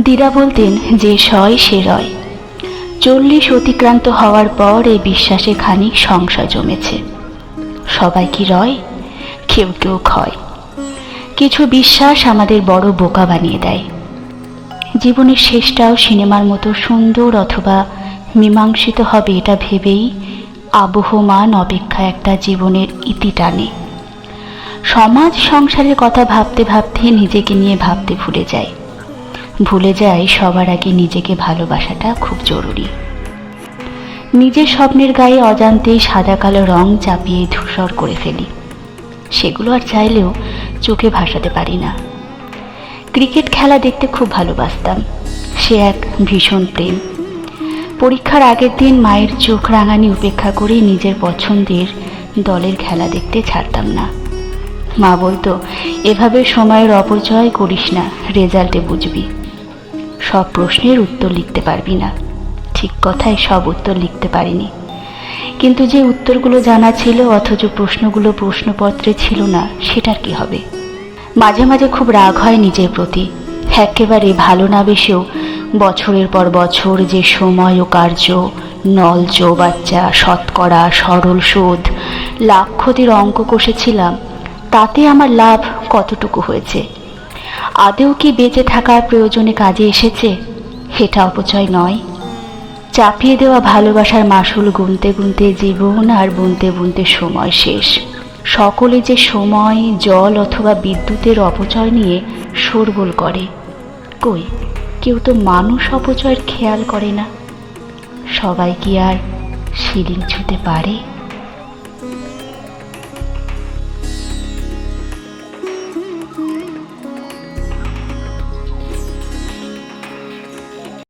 দিদা বলতেন যে সয় সে রয়। চল্লিশ অতিক্রান্ত হওয়ার পর এই বিশ্বাসে খানিক সংশয় জমেছে। সবাই কি রয়? কেউ কেউ ক্ষয়। কিছু বিশ্বাস আমাদের বড় বোকা বানিয়ে দেয়। জীবনের শেষটাও সিনেমার মতো সুন্দর অথবা মীমাংসিত হবে এটা ভেবেই আবহমান অপেক্ষা একটা জীবনের ইতি টানে। সমাজ সংসারের কথা ভাবতে ভাবতে নিজেকে নিয়ে ভাবতে ভুলে যায়। ভুলে যায় সবার আগে নিজেকে ভালোবাসাটা খুব জরুরি। নিজের স্বপ্নের গায়ে অজান্তেই সাদা কালো রং চাপিয়ে ধূসর করে ফেলি। সেগুলো আর চাইলেও চোখে ভাসাতে পারি না। ক্রিকেট খেলা দেখতে খুব ভালোবাসতাম। সে এক ভীষণ প্রেম। পরীক্ষার আগের দিন মায়ের চোখ রাঙানি উপেক্ষা করে নিজের পছন্দের দলের খেলা দেখতে ছাড়তাম না। মা বলতো, এভাবে সময়ের অপচয় করিস না, রেজাল্টে বুঝবি। সব প্রশ্নের উত্তর লিখতে পারবি না। ঠিক কথায় সব উত্তর লিখতে পারিনি। কিন্তু যে উত্তরগুলো জানা ছিল অথচ প্রশ্নগুলো প্রশ্নপত্রে ছিল না, সেটার কি হবে? মাঝে মাঝে খুব রাগ হয় নিজের প্রতি। একেবারে ভালো না বেশেও বছরের পর বছর যে সময় ও কার্য, নল চৌবাচ্চা, শতকরা, সরল শোধ লাভ ক্ষতির অঙ্ক কষেছিলাম, তাতে আমার লাভ কতটুকু হয়েছে? আদেও কি বেঁচে থাকার প্রয়োজনে কাজে এসেছে? এটা অপচয় নয়। চাপিয়ে দেওয়া ভালোবাসার মাসুল গুনতে গুনতে জীবন আর বুনতে বুনতে সময় শেষ। সকলে যে সময়, জল অথবা বিদ্যুতের অপচয় নিয়ে শোরগোল করে। কই, কেউ তো মানুষ অপচয়ের খেয়াল করে না। সবাই কি আর সিলিং ছুঁতে পারে?